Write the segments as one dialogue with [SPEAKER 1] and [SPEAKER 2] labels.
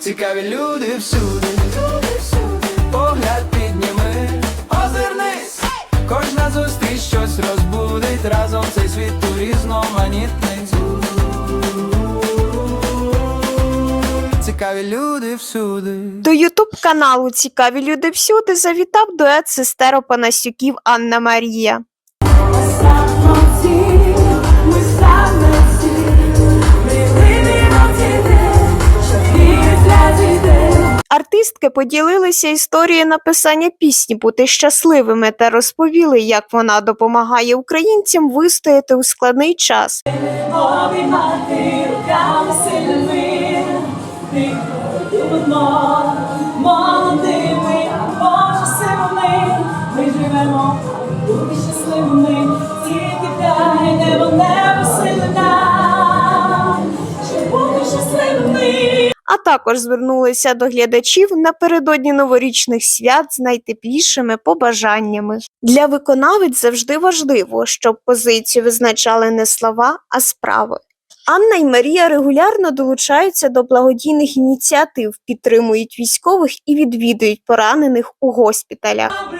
[SPEAKER 1] Цікаві люди всюди, погляд підніми, озирнись, кожна зустріч щось розбудить разом цей світ у різноманітний. Цікаві люди всюди.
[SPEAKER 2] До Ютуб каналу Цікаві люди всюди завітав дует сестер Опанасюків Анна Марія. Артистки поділилися історією написання пісні Бути щасливими та розповіли, як вона допомагає українцям вистояти у складний час.
[SPEAKER 3] Молодими, або щасливими. Ми живемо, бути щасливими,
[SPEAKER 2] також звернулися до глядачів напередодні новорічних свят з найтеплішими побажаннями. Для виконавець завжди важливо, щоб позицію визначали не слова, а справи. Анна і Марія регулярно долучаються до благодійних ініціатив, підтримують військових і відвідують поранених у госпіталях.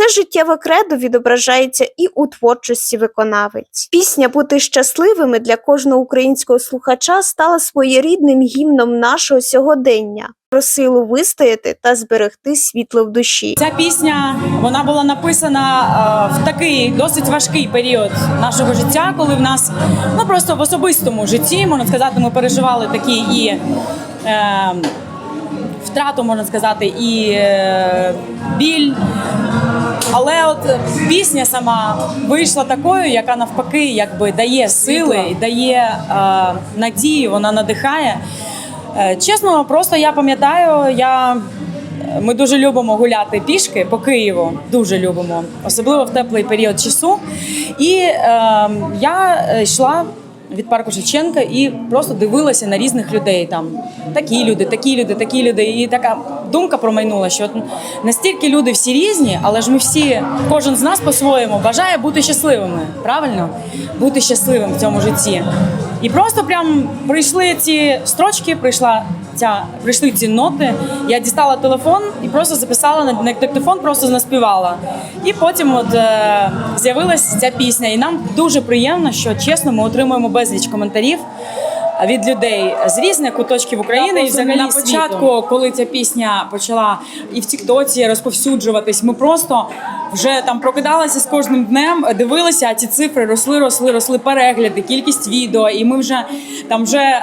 [SPEAKER 2] Це життєве кредо відображається і у творчості виконавець. Пісня Бути щасливими для кожного українського слухача стала своєрідним гімном нашого сьогодення про силу вистояти та зберегти світло в душі.
[SPEAKER 4] Ця пісня вона була написана е, в такий досить важкий період нашого життя, коли в нас ну просто в особистому житті можна сказати, ми переживали такі і е, втрату, можна сказати, і е, біль. Але от пісня сама вийшла такою, яка навпаки якби дає сили, і дає е, надію, вона надихає. Е, Чесно, просто я пам'ятаю, я ми дуже любимо гуляти пішки по Києву. Дуже любимо, особливо в теплий період часу. І е, я е, йшла від парку Шевченка і просто дивилася на різних людей. Там такі люди, такі люди, такі люди. І така думка промайнула, що настільки люди всі різні, але ж ми всі, кожен з нас по-своєму бажає бути щасливими. Правильно? Бути щасливим в цьому житті. І просто прям прийшли ці строчки, прийшла ця прийшли ці ноти. Я дістала телефон і просто записала на, диктофон, просто наспівала. І потім от е, з'явилася ця пісня. І нам дуже приємно, що чесно, ми отримуємо безліч коментарів. Від людей з різних куточків України. І взагалі на початку, коли ця пісня почала і в Тіктоці розповсюджуватись, ми просто вже там прокидалися з кожним днем, дивилися, а ці цифри росли, росли, росли перегляди, кількість відео, і ми вже там вже е,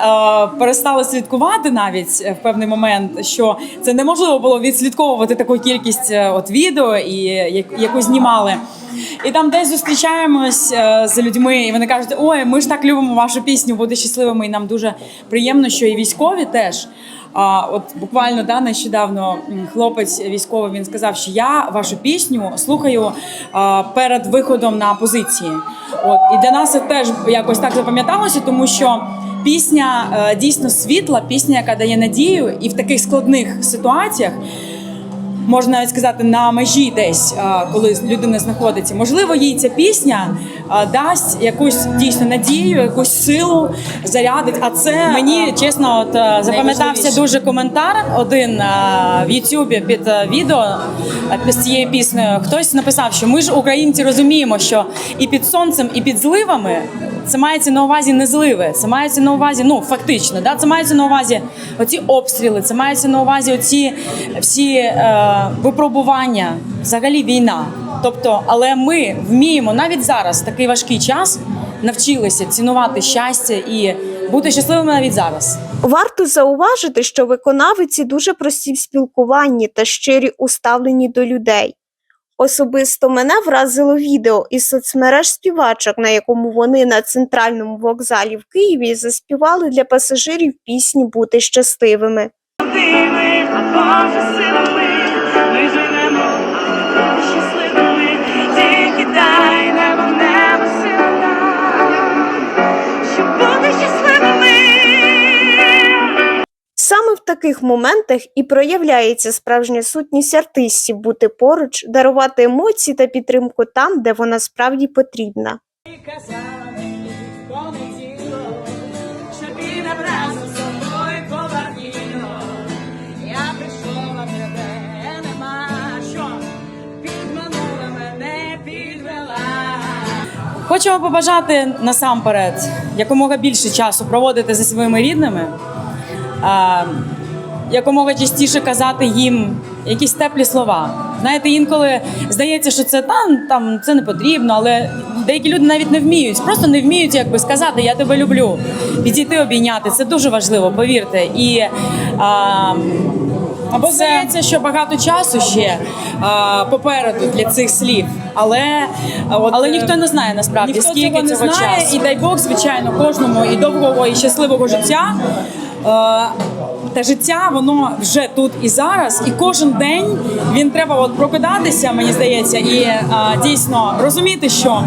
[SPEAKER 4] перестали слідкувати навіть е, в певний момент, що це неможливо було відслідковувати таку кількість е, от відео і як- яку знімали. І там десь зустрічаємось е, з людьми, і вони кажуть: ой, ми ж так любимо вашу пісню, бути щасливими. І нам дуже приємно, що і військові теж. А, от буквально да, нещодавно хлопець військовий він сказав, що я вашу пісню слухаю а, перед виходом на позиції. От і для нас це теж якось так запам'яталося, тому що пісня е, дійсно світла, пісня, яка дає надію, і в таких складних ситуаціях можна навіть сказати, на межі десь, а, коли людина знаходиться. Можливо, їй ця пісня дасть якусь дійсно надію, якусь силу, зарядить. А це мені чесно, от запам'ятався дуже коментар один в Ютубі під відео під цією піснею. Хтось написав, що ми ж українці розуміємо, що і під сонцем, і під зливами. Це мається на увазі не зливи, це мається на увазі, ну фактично, да, це мається на увазі оці обстріли, це мається на увазі оці всі е, випробування, взагалі війна. Тобто, але ми вміємо навіть зараз, такий важкий час, навчилися цінувати щастя і бути щасливими навіть зараз.
[SPEAKER 2] Варто зауважити, що виконавиці дуже прості в спілкуванні та щирі у ставленні до людей. Особисто мене вразило відео із соцмереж співачок, на якому вони на центральному вокзалі в Києві заспівали для пасажирів пісні Бути щасливими. Таких моментах і проявляється справжня сутність артистів бути поруч, дарувати емоції та підтримку там, де вона справді потрібна.
[SPEAKER 4] Хочемо побажати насамперед якомога більше часу проводити зі своїми рідними, якомога частіше казати їм якісь теплі слова. Знаєте, інколи здається, що це там, там це не потрібно, але деякі люди навіть не вміють, просто не вміють якби сказати Я тебе люблю, підійти обійняти. Це дуже важливо, повірте. І а, або здається, що багато часу ще а, попереду для цих слів, але, от, але ніхто не знає насправді
[SPEAKER 5] Ніхто
[SPEAKER 4] скільки
[SPEAKER 5] цього не знає,
[SPEAKER 4] часу.
[SPEAKER 5] і дай Бог, звичайно, кожному і довгого, і щасливого життя. Е, Та життя воно вже тут і зараз, і кожен день він треба от прокидатися, мені здається, і е, дійсно розуміти, що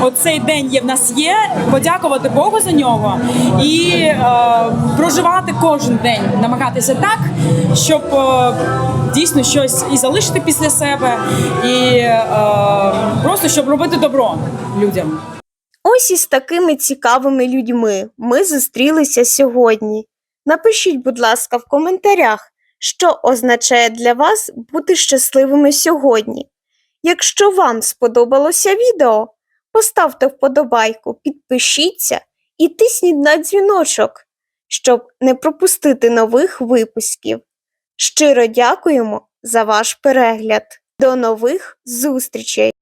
[SPEAKER 5] от цей день є в нас є, подякувати Богу за нього і е, проживати кожен день, намагатися так, щоб е, дійсно щось і залишити після себе, і е, просто щоб робити добро людям.
[SPEAKER 2] Ось із такими цікавими людьми ми зустрілися сьогодні. Напишіть, будь ласка, в коментарях, що означає для вас бути щасливими сьогодні. Якщо вам сподобалося відео, поставте вподобайку, підпишіться і тисніть на дзвіночок, щоб не пропустити нових випусків. Щиро дякуємо за ваш перегляд. До нових зустрічей!